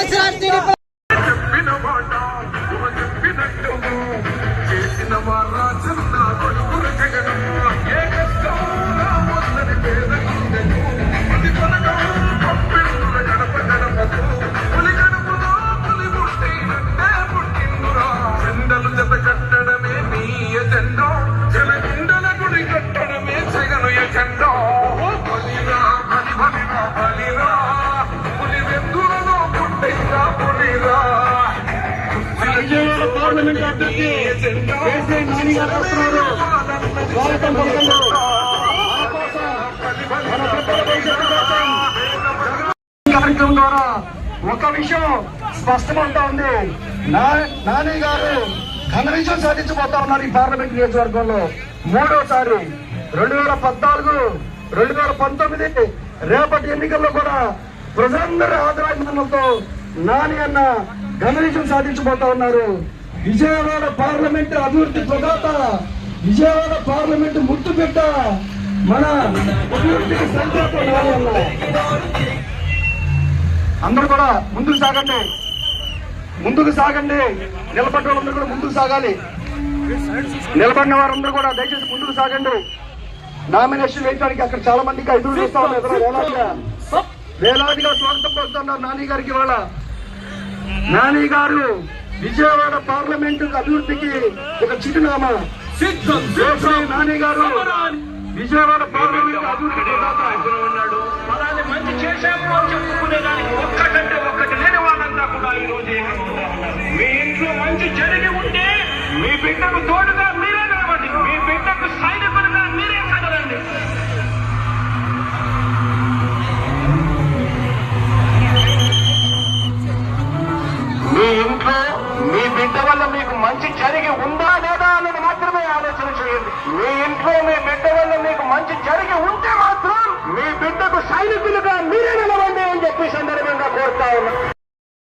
చెప్పిన మాట చేసిన వారాజన్న విజయవాడ పార్లమెంట్ అభ్యర్థి కేసీ నాని గారు వస్తున్నారు. స్వాగతం పలుకుతూ కార్యక్రమం ద్వారా ఒక విషయం స్పష్టమవుతా ఉంది. నాని గారు ఘన విజయం సాధించబోతా ఉన్నారు ఈ పార్లమెంట్ నియోజకవర్గంలో. మూడోసారి రెండు వేల పద్నాలుగు రెండు వేల పంతొమ్మిది రేపటి ఎన్నికల్లో కూడా ప్రజలందరి ఆదరాభిమానులతో నాని అన్న ఘన విజయం సాధించబోతా ఉన్నారు. విజయవాడ పార్లమెంట్ అభివృద్ధి ప్రదాత విజయవాడ పార్లమెంట్ ముద్దు బిడ్డ మన అభివృద్ధికి అన్న అందరూ కూడా ముందుకు సాగండి. ముందుకు సాగండి. నిలబడ్డ వాళ్ళందరూ కూడా ముందుకు సాగాలి. నిలబడిన వారందరూ కూడా దయచేసి ముందుకు సాగండి. నామినేషన్ వేయడానికి అక్కడ చాలా మందికి ఎదురు చూస్తా ఉన్నారు. ఎదురు వేలాదిగా? వేలాదిగా స్వాగతం పలుకుతున్నారు నాని గారికి ఇవాళ. నాని గారు విజయవాడ పార్లమెంటు అభివృద్ధికి ఒక చిరునామా. నాని గారు విజయవాడ పార్లమెంటు అభివృద్ధి. ఉన్నాడు మంచి చేశాము అని చెప్పుకునేదానికి ఒక్కటంటే ఒక్కటి లేని వాళ్ళంతా కూడా ఈ రోజు. ఏకమవుతా ఉన్నారు మీ ఇంట్లో మంచి జరిగి ఉంటే మీ బిడ్డకు తోడుగా బిడ్డ వల్ల మీకు మంచి జరిగి ఉందా లేదా అనేది మాత్రమే ఆలోచన చేయండి. మీ ఇంట్లో